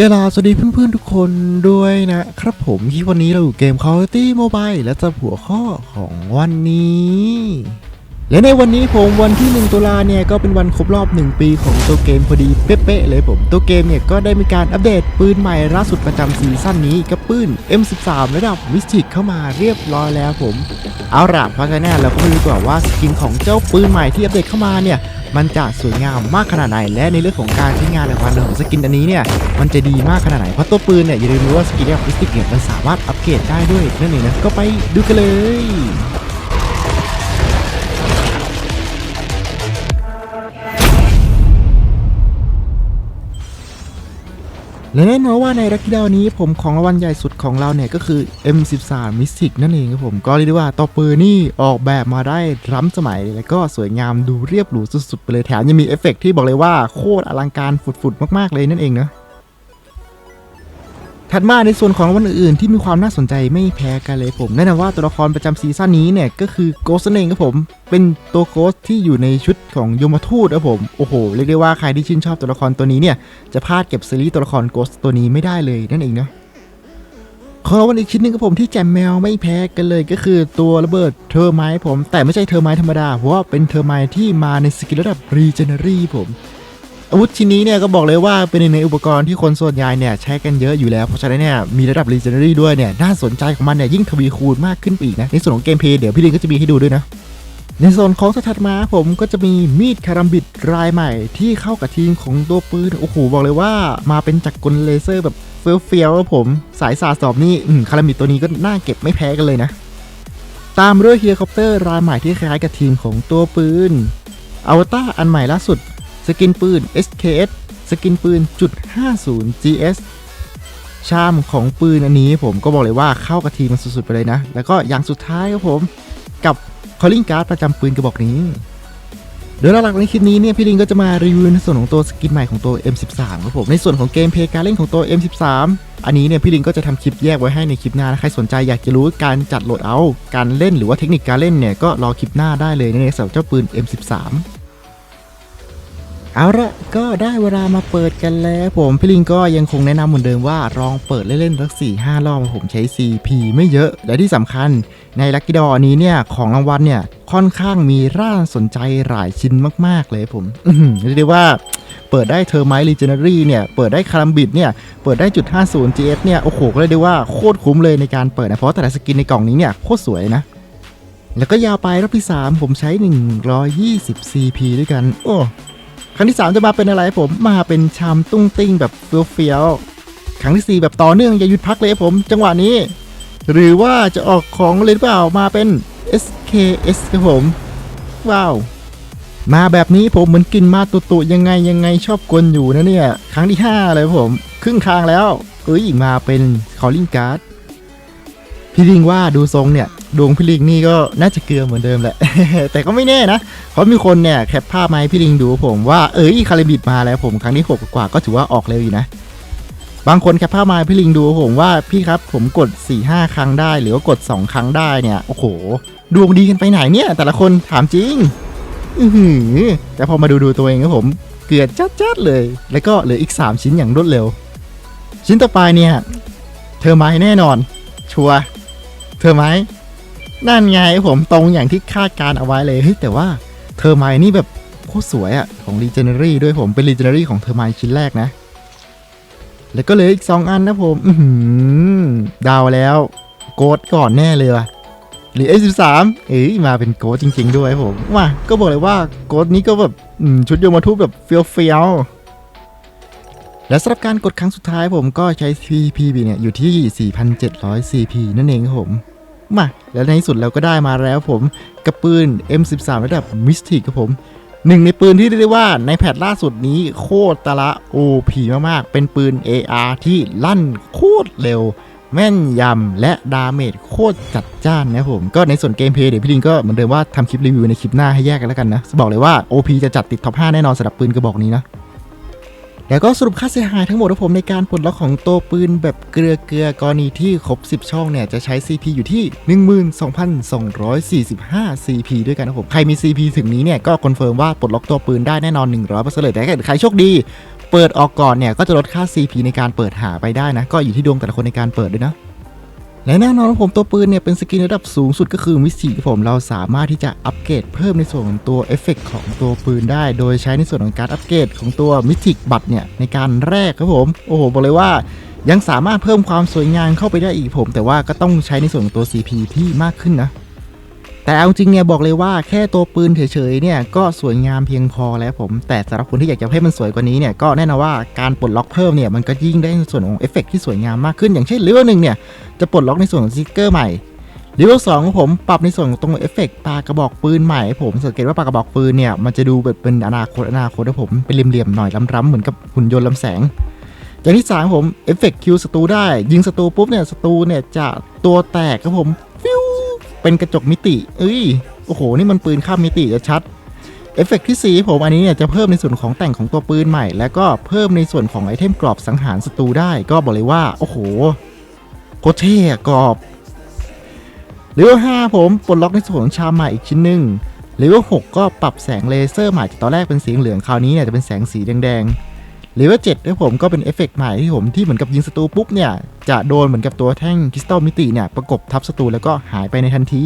กลาสวัสดีเพื่อนๆทุกคนด้วยนะครับผมที่วันนี้เราอยู่เกม Call of Duty Mobile และจะหัวข้อของวันนี้ และในวันนี้ผมวันที่ 1 ตุลาเนี่ย ก็เป็นวันครบรอบ 1 ปีของตัวเกมพอดีเป๊ะๆเลยผม ตัวเกมเนี่ย ก็ได้มีการอัปเดตปืนใหม่ล่าสุดประจำซีซั่นนี้กับปืน M13 ระดับมิสติกเข้ามาเรียบร้อยแล้วผม เอาล่ะพราะฉะนั้นเราก็มาดูดีกว่าว่าสกินของเจ้าปืนใหม่ที่อัปเดตเข้ามาเนี่ย มันจะสวยงามมากขนาดไหน และในเรื่องของการใช้งานและความเร็วของสกินอันนี้เนี่ยมันจะดีมากขนาดไหนเพราะตัวปืนเนี่ยอย่าลืมว่าสกินแบบมิสติกเนี่ยมันสามารถอัปเกรดได้ด้วยนั่นเองนะก็ไปดูกันเลย และแน่นอนว่าในรักกิดาวนี้ผมของรางวัลใหญ่สุดของเราเนี่ยก็คือ M13 Mystic นั่นเองครับผมก็เรียกได้ว่าตัวปืนนี่ออกแบบมาได้ล้ำสมัย และก็สวยงามดูเรียบหรูสุดๆไปเลยแถมยังมีเอฟเฟกต์ที่บอกเลยว่าโคตรอลังการฝุดๆมากๆเลยนั่นเองเนาะ ถัดมาในส่วนของวันอื่นๆ ที่มีความน่าสนใจไม่แพ้กันเลยผมแน่นอนว่าตัวละครประจำซีซั่นนี้เนี่ยก็คือโกสเองครับผม เป็นตัวโกสที่อยู่ในชุดของยมทูตครับผมโอ้โหเรียกได้ว่าใครที่ชื่นชอบตัวละครตัวนี้เนี่ยจะพลาดเก็บซีรีส์ตัวละครโกสตัวนี้ไม่ได้เลยนั่นเองเนาะของรางวัลอีกชิ้นหนึงครับผมที่แจมแมวไม่แพ้กันเลยก็คือตัวระเบิดเทอร์ไมท์ผม แต่ไม่ใช่เทอร์ไมท์ธรรมดาเพราะว่าเป็นเทอร์ไมท์ที่มาในสกิลระดับรีเจเนอรี่ผม อาวุธชิ้นนี้เนี่ยก็บอกเลยว่าเป็นหนึ่งในอุปกรณ์ที่คนส่วนใหญ่เนี่ยใช้กันเยอะอยู่แล้ว เพราะฉะนั้นเนี่ยมีระดับ Legendary ด้วยเนี่ยน่าสนใจของมันเนี่ยยิ่งทวีคูณมากขึ้นไปอีกนะ ในส่วนของเกมเพลย์เดี๋ยวพี่ลินก็จะมีให้ดูด้วยนะ ในส่วนของสถัดมาผมก็จะมีมีดคารัมบิดรายใหม่ที่เข้ากับทีมของตัวปืน โอ้โหบอกเลยว่ามาเป็นจักรกลเลเซอร์แบบเฟี้ยวๆครับผมสายสาสอบนี่คารัมบิดตัวนี้ก็น่าเก็บไม่แพ้กันเลยนะตามด้วยเฮลิคอปเตอร์รายใหม่ที่คล้ายกับทีมของตัวปืนอวตารอันใหม่ล่าสุด สกินปืน SKS สกินปืนจุด50 GS ชามของปืนอันนี้ผมก็บอกเลยว่าเข้ากับทีมมันสุดๆไปเลยนะ แล้วก็อย่างสุดท้ายครับผมกับ calling card ประจำปืนกระบอกนี้ โดยหลักๆในคลิปนี้เนี่ยพี่ลิงก็จะมารีวิวในส่วนของตัวสกินใหม่ของตัว M13 ครับผมในส่วนของเกมเพลย์การเล่นของตัว M13 อันนี้เนี่ยพี่ลิงก็จะทำคลิปแยกไว้ให้ในคลิปหน้านะใครสนใจอยากจะรู้การจัดโหลดเอา การเล่นหรือว่าเทคนิคการเล่นเนี่ยก็รอคลิปหน้าได้เลยในสำหรับเจ้าปืน M13 เอาละก็ได้เวลามาเปิดกันแล้วผมพี่ลิงก็ยังคงแนะนำเหมือนเดิมว่าลองเปิดเล่นๆสักสี่ห้ารอบผมใช้ CP ไม่เยอะ และที่สำคัญในลักกี้ดอนี้เนี่ย ของรางวัลเนี่ย ค่อนข้างมีร่าสนใจหลายชิ้นมากๆเลยผมเรียกได้ว่าเปิดได้เทอร์ไมล์รีเจเนอรี่เนี่ย เปิดได้คารัมบิดเนี่ย เปิดได้จุด50 GS เนี่ย โอ้โหก็เลยกได้ว่าโคตรคุ้มเลยในการเปิดนะเพราะแต่ละสกินในกล่องนี้เนี่ยโคตรสวยนะแล้วก็ยาวไปรอบที่ 3 ผมใช้ 120 CP ด้วยกัน โอ้ ครั้งที่ 3 จะมาเป็นอะไรผมมาเป็นชามตุ้งติ้งแบบเฟี้ยวๆครั้งทีสี่ 4 แบบต่อเนื่องอย่าหยุดพักเลยผม จังหวะนี้ หรือว่าจะออกของเลยเปล่ามาเป็น SKS ครับผม ว้าว มาแบบนี้ผมเหมือนกินมาตุตุยังไงยังไงชอบกลอยู่นะเนี่ย ครั้งที่ 5 เลยผม ครึ่งทางแล้วเอ้ยมาเป็น calling card พี่ลิงว่าดูทรงเนี่ยดวงพี่ลิงนี่ก็น่าจะเกลือเหมือนเดิมแหละ แต่ก็ไม่แน่นะ เพราะมีคนเนี่ยแคปภาพมาให้พี่ลิงดูผมว่าเอ้ยคาริบิดมาแล้วผมครั้งที่6กว่าก็ถือว่าออกเร็วอยู่นะ บางคนแคปภาพมาให้พี่ลิงดูผมว่าพี่ครับผมกด 4 5 ครั้งได้ หรือว่ากด 2 ครั้งได้เนี่ยโอ้โห ดวงดีกันไปไหนเนี่ย แต่ละคนถามจริง อือหือแต่พอมาดูดูตัวเองครับผมเกลือจัดๆเลย แล้วก็เหลืออีก 3 ชิ้นอย่างรวดเร็ว ชิ้นต่อไปเนี่ยเธอไม้แน่นอน ชัวร์ ธอไหมนั่นไงผมตรงอย่างที่คาดการเอาไว้เลยเฮ้ยแต่ว่าเทอไมนี่แบบโคตรสวยอะของ Legendary ด้วยผมเป็น Legendary ของเทอไมชิ้นแรกนะ แล้วก็เหลืออีก 2 อันนะผมอืดาวแล้วโกดก่อนแน่เลยว่ะหรือ A13 เอ้ยมาเป็นโกดจริง ๆ ด้วยผมว่าก็บอกเลยว่าโกดนี้ก็แบบชุดโยมทูตแบบเฟี้ยวเฟียวๆและสำหรับการกดครั้งสุดท้ายผมก็ใช้ CP เนี่ยอยู่ที่ 4,700 CP นั่นเองครับผม มาแล้วในที่สุดเราก็ได้มาแล้วผมกับปืน M13 ระดับมิสติกครับผมหนึ่งในปืนที่เรียกได้ว่าในแพทล่าสุดนี้โคตรตะละ OP มากๆ เป็นปืน AR ที่ลั่นโคตรเร็ว แม่นยำและดาเมจโคตรจัดจ้านนะผม ก็ในส่วนเกมเพลย์เดี๋ยวพี่ลิงก็เหมือนเดิมว่าทำคลิปรีวิวในคลิปหน้าให้แยกกันแล้วกันนะ บอกเลยว่า OP จะจัดติดท็อป 5 แน่นอนสำหรับปืนกระบอกนี้นะ แล้วก็สรุปค่าเสียหายทั้งหมดของผมในการปลดล็อกของตัวปืนแบบเกลือเกลือกรณีที่ครบ 10 ช่องเนี่ยจะใช้ CP อยู่ที่ 12,245 CP ด้วยกันนะผมใครมี CP ถึงนี้เนี่ยก็คอนเฟิร์มว่าปลดล็อกตัวปืนได้แน่นอน 100%เลยแต่ถ้าเกิดใครโชคดี เปิดออกก่อนเนี่ยก็จะลดค่า CP ในการเปิดหาไปได้นะก็อยู่ที่ดวงแต่ละคนในการเปิดด้วยนะ และแน่นอนว่าผมตัวปืนเนี่ยเป็นสกินระดับสูงสุดก็คือมิสซิผมเราสามารถที่จะอัปเกรดเพิ่มในส่วนของตัวเอฟเฟกของตัวปืนได้ โดยใช้ในส่วนของการอัปเกรดของตัวมิติกบัตเนี่ยในการแรกครับผม โอ้โหบอกเลยว่ายังสามารถเพิ่มความสวยงามเข้าไปได้อีกผม แต่ว่าก็ต้องใช้ในส่วนของตัว CP ที่มากขึ้นนะ แต่เอาจริงเนี่ยบอกเลยว่าแค่ตัวปืนเฉยๆเนี่ยก็สวยงามเพียงพอแล้วผม แต่สำหรับคนที่อยากจะให้มันสวยกว่านี้เนี่ยก็แน่นอนว่าการปลดล็อกเพิ่มเนี่ยมันก็ยิ่งได้ในส่วนของเอฟเฟกต์ที่สวยงามมากขึ้น อย่างเช่นเลเวลหนึ่งเนี่ยจะปลดล็อกในส่วนของสติกเกอร์ใหม่เลเวลสองของผมปรับในส่วนของตรงเอฟเฟกต์ปากระบอกปืนใหม่ผมสังเกตว่าปากระบอกปืนเนี่ยมันจะดูแบบเป็นอนาคตอนาคตนะผมเป็นเหลี่ยมๆหน่อยล้ำๆเหมือนกับหุ่นยนต์ลำแสงอย่างที่สามผมเอฟเฟกต์คิวศัตรูได้ ยิงศัตรูปุ๊บเนี่ยศัตรูเนี่ยจะตัวแตกครับผมฟิว เป็นกระจกมิติ เอ้ย โอ้โห นี่มันปืนข้ามมิติจะชัด เอฟเฟกต์ที่ 4 ผมอันนี้เนี่ยจะเพิ่มในส่วนของแต่งของตัวปืนใหม่ แล้วก็เพิ่มในส่วนของไอเทมกรอบสังหารศัตรูได้ ก็บอกเลยว่า โอ้โห โคตรเท่กรอบเลเวล5ผมปลดล็อกในส่วนของชามใหม่อีกชิ้นหนึ่งเลเวล6ก็ปรับแสงเลเซอร์ใหม่จากตอนแรกเป็นสีเหลืองคราวนี้เนี่ยจะเป็นแสงสีแดงๆ เลเวล7ด้วยผมก็เป็นเอฟเฟกต์ใหม่ที่ผมที่เหมือนกับยิงศัตรูปุ๊บเนี่ย จะโดนเหมือนกับตัวแท่งคริสตัลมิติเนี่ยประกบทับศัตรูแล้วก็หายไปในทันที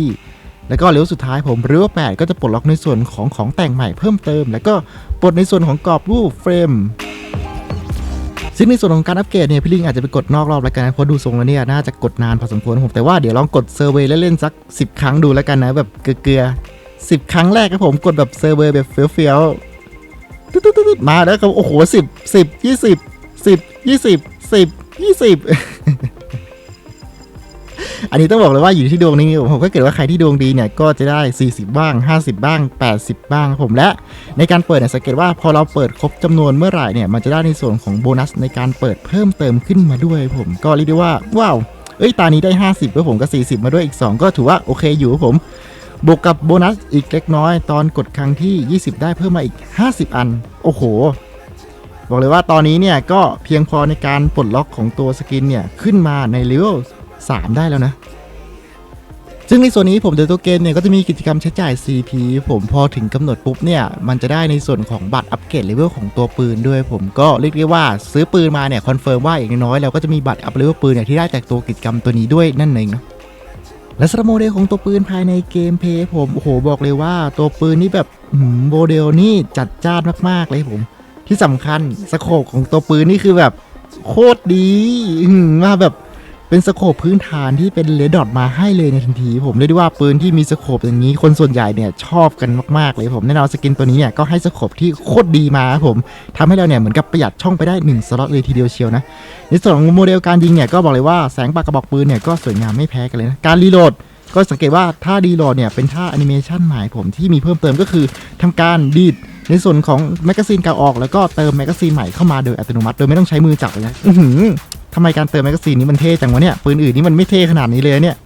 แล้วก็เลเวลสุดท้ายผมเลเวล8ก็จะปลดล็อกในส่วนของของแต่งใหม่เพิ่มเติม แล้วก็ปลดในส่วนของกรอบรูปเฟรมซึ่งในส่วนของการอัปเกรดเนี่ยพี่ลิงอาจจะไปกดนอกรอบแล้วกันนะเพราะดูทรงแล้วเนี่ยน่าจะกดนานพอสมควรผมแต่ว่าเดี๋ยวลองกดเซอร์เวยเล่นๆสัก 10 ครั้งดูแล้วกันนะแบบเกลือๆ10ครั้งแรกครับผมกดแบบเซอร์เวยแบบเฟี้ยวๆ ตุ๊ดๆๆมาแล้วครับโอ้โห10 10 20 10 20 10 20อันนี้ต้องบอกเลยว่าอยู่ที่ดวงนี้ผมก็เกิดว่าใครที่ดวงดีเนี่ยก็จะได้ 40 บ้าง 50 บ้าง 80 บ้างครับผมและในการเปิดเนี่ยสังเกตว่าพอเราเปิดครบจำนวนเมื่อไหร่เนี่ยมันจะได้ในส่วนของโบนัสในการเปิดเพิ่มเติมขึ้นมาด้วยผมก็เรียกได้ว่าว้าวเอ้ยตานี้ได้ 50แล้วผมก็ 40 มาด้วยอีก 2 ก็ถือว่าโอเคอยู่ผม บวกกับโบนัสอีกเล็กน้อยตอนกดครั้งที่ 20 ได้เพิ่มมาอีก 50 อัน โอ้โห บอกเลยว่าตอนนี้เนี่ยก็เพียงพอในการปลดล็อกของตัวสกินเนี่ย ขึ้นมาในเลเวล3ได้แล้วนะ ซึ่งในส่วนนี้ผมเดตัวเกมเนี่ยก็จะมีกิจกรรมใช้จ่าย CP ผมพอถึงกำหนดปุ๊บเนี่ย มันจะได้ในส่วนของบัตรอัปเกรดเลเวลของตัวปืนด้วยผมก็เรียกได้ว่าซื้อปืนมาเนี่ยคอนเฟิร์มว่าอย่างน้อยเราก็จะมีบัตรอัปเลเวลปืนเนี่ยที่ได้จากตัวกิจกรรมตัวนี้ด้วยนั่นเองนะ และสำหรับโมเดลของตัวปืนภายในเกมเพลย์ผมโอ้โหบอกเลยว่า ตัวปืนนี่แบบโมเดลนี่จัดจ้านมากๆเลยผม ที่สำคัญสโคปของตัวปืนนี่คือแบบโคตรดีมาแบบ เป็นสโคปพื้นฐานที่เป็นเลดดอทมาให้เลยในทันที ผมเรียกได้ว่าปืนที่มีสโคปอย่างนี้คนส่วนใหญ่เนี่ยชอบกันมากๆเลยผมแน่นอนสกินตัวนี้เนี่ยก็ให้สโคปที่โคตรดีมาครับผมทำให้เราเนี่ยเหมือนกับประหยัดช่องไปได้1สล็อตเลยทีเดียวเชียวนะในส่วนของโมเดลการยิงเนี่ยก็บอกเลยว่าแสงปากกระบอกปืนเนี่ยก็สวยงามไม่แพ้กันเลยนะการรีโหลดก็สังเกตว่าท่ารีโหลดเนี่ยเป็นท่าแอนิเมชันใหม่ผมที่มีเพิ่มเติมก็คือทำการดีดในส่วนของแมกกาซีนเก่าออกแล้วก็เติมแมกกาซีนใหม่เข้ามาโดยอัตโนมัติ โดยไม่ต้องใช้มือจับเลยนะ ทำไมการเติมแมกกาซีนนี้มันเท่จังวะเนี่ย ปืนอื่นนี่มันไม่เท่ขนาดนี้เลยเนี่ย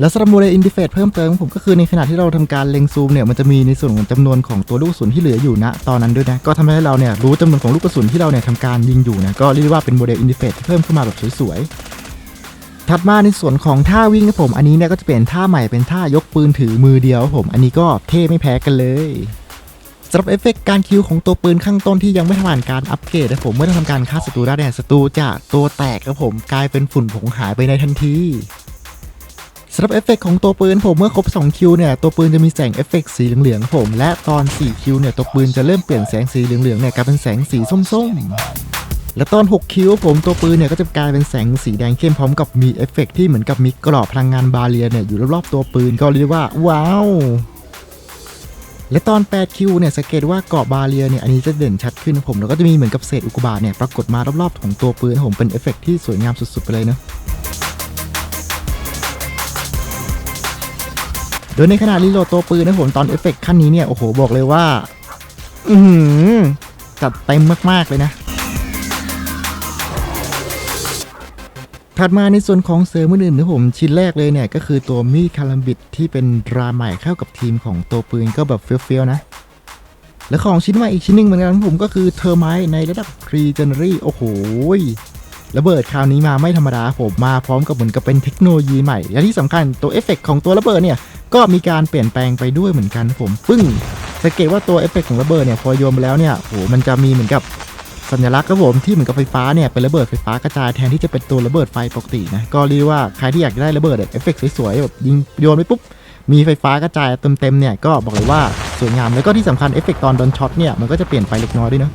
แล้วสำหรับโมเดลอินดิเฟตเพิ่มเติมของผมก็คือในขณะที่เราทำการเล็งซูมเนี่ยมันจะมีในส่วนของจำนวนของตัวลูกกระสุนที่เหลืออยู่ณตอนนั้นด้วยนะก็ทำให้เราเนี่ยรู้จำนวนของลูกกระสุนที่เราเนี่ยทำการยิงอยู่นะก็เรียกว่าเป็นโมเดลอินดิเฟตที่เพิ่มขึ้นมาแบบสวยๆถัดมาในส่วนของท่าวิ่งครับผม อันนี้เนี่ยก็จะเป็นท่าใหม่เป็นท่ายกปืนถือมือเดียวครับผม อันนี้ก็เท่ไม่แพ้กันเลย สำหรับเอฟเฟกต์การคิวของตัวปืนข้างต้นที่ยังไม่ทำงานการอัปเกรดนะผมเมื่อทำการฆ่าศัตรูได้เนี่ยศัตรูจะตัวแตกครับผมกลายเป็นฝุ่นผงหายไปในทันทีสำหรับเอฟเฟกต์ของตัวปืนผมเมื่อครบ2คิวเนี่ยตัวปืนจะมีแสงเอฟเฟกต์สีเหลืองๆผมและตอน4คิวเนี่ยตัวปืนจะเริ่มเปลี่ยนแสงสีเหลืองๆเนี่ยกลายเป็นแสงสีส้มๆ และตอน 6 คิวผมตัวปืนเนี่ยก็จะกลายเป็นแสงสีแดงเข้มพร้อมกับมีเอฟเฟกต์ที่เหมือนกับมีกรอบพลังงานบาเรียเนี่ยอยู่รอบๆตัวปืนก็เรียกว่าว้าว และตอน 8 คิวเนี่ยสังเกตว่าเกาะบาเรียเนี่ยอันนี้จะเด่นชัดขึ้นนะผม แล้วก็จะมีเหมือนกับเศษอุกกาบาตเนี่ยปรากฏมารอบๆของตัวปืนผมเป็นเอฟเฟกต์ที่สวยงามสุดๆไปเลยเนาะโดยในขณะรีโหลดตัวปืนนะผมตอนเอฟเฟกต์ขั้นนี้เนี่ยโอ้โหบอกเลยว่า อืจัดเต็มมากๆเลยนะ ถัดมาในส่วนของเสริมอื่นๆนะผมชิ้นแรกเลยเนี่ย ก็คือตัวมีดคาลัมบิดที่เป็นดราใหม่เข้ากับทีมของตัวปืนก็แบบเฟี้ยวๆนะ และของชิ้นใหม่อีกชิ้นหนึ่งเหมือนกันผมก็คือเทอร์ไมในระดับครีเจนรี่โอ้โหระเบิดคราวนี้มาไม่ธรรมดาผมมาพร้อมกับเหมือนกับเป็นเทคโนโลยีใหม่ และที่สำคัญตัวเอฟเฟกต์ของตัวระเบิดเนี่ยก็มีการเปลี่ยนแปลงไปด้วยเหมือนกันผมปึ้งสังเกตว่าตัวเอฟเฟกต์ของระเบิดเนี่ยพอโยนไปแล้วเนี่ยโหมันจะมีเหมือนกับ สัญลักษณ์ครับผมที่เหมือนกับไฟฟ้าเนี่ยเป็นระเบิดไฟฟ้ากระจายแทนที่จะเป็นตัวระเบิดไฟปกตินะก็เรียกว่าใครที่อยากได้ระเบิดแบบเอฟเฟกต์สวยๆแบบยิงโยนไปปุ๊บมีไฟฟ้ากระจายเต็มๆเนี่ยก็บอกเลยว่าสวยงามแล้วก็ที่สำคัญเอฟเฟกต์ตอนโดนช็อตเนี่ยมันก็จะเปลี่ยนไปเล็กน้อยด้วยเนาะ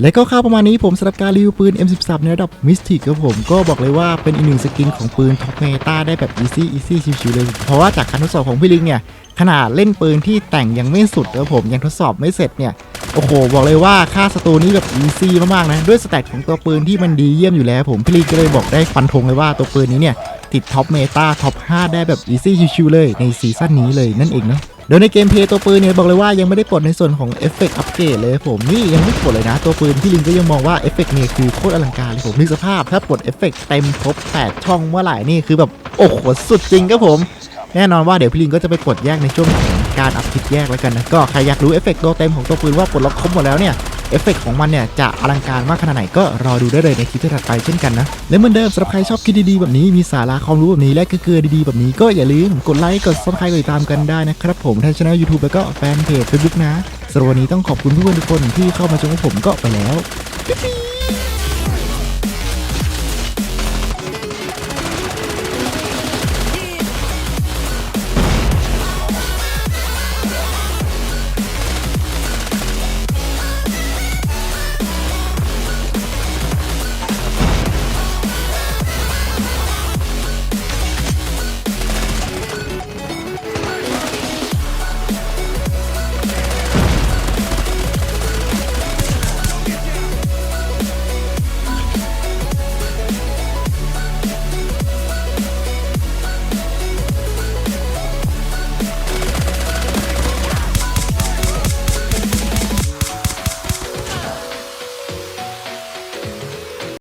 และก็ข่าวประมาณนี้ผมสำหรับการรีวิวปืน M13 ในระดับมิสติกครับผมก็บอกเลยว่าเป็นอีกหนึ่งสกินของปืนท็อปเมตาได้แบบอีซี่อีซี่ชิวๆเลย เพราะว่าจากการทดสอบของพี่ลิงเนี่ย ขนาดเล่นปืนที่แต่งยังไม่สุดครับผมยังทดสอบไม่เสร็จเนี่ยโอ้โห บอกเลยว่าค่าสตูนี้แบบอีซี่มากๆนะ ด้วยสแตทของตัวปืนที่มันดีเยี่ยมอยู่แล้วผมพี่ลิงก็เลยบอกได้ฟันธงเลยว่าตัวปืนนี้เนี่ย ติดท็อปเมตาท็อป 5 ได้แบบอีซี่ชิวๆเลยในซีซั่นนี้เลยนั่นเองเนาะ โดยในเกมเพย์ตัวปืนเนี่ยบอกเลยว่ายังไม่ได้ปลดในส่วนของเอฟเฟกต์อัปเกรดเลยผมนี่ยังไม่ปลดเลยนะ ตัวปืนพี่ลิงก็ยังมองว่าเอฟเฟกต์เนี่ยคือโคตรอลังการเลยผมนึกสภาพ ถ้าปลดเอฟเฟกต์เต็มครบ8ช่องเมื่อไหร่นี่คือแบบโอ้โหสุดจริงครับผม แน่นอนว่าเดี๋ยวพี่ลิงก็จะไปปลดแยกในช่วงของ การอัปคลิปแยกแล้วกันนะก็ใครอยากรู้เอฟเฟกต์ตัวเต็มของตัวปืนว่าปลดล็อกครบหมดแล้วเนี่ยเอฟเฟกต์ของมันเนี่ยจะอลังการมากขนาดไหนก็รอดูได้เลยในคลิปถัดไปเช่นกันนะ และเหมือนเดิมสำหรับใครชอบคลิปดีๆแบบนี้มีสาระความรู้แบบนี้และเกลือดีๆแบบนี้ก็อย่าลืมกดไลค์กดซับสไครต์กดติดตามกันได้นะครับผมทางช่อง YouTube แล้วก็แฟนเพจ Facebook นะสำหรับวันนี้ต้องขอบคุณทุกคนทุกคนที่เข้ามาชมกับผมก็ไปแล้วปิ๊บ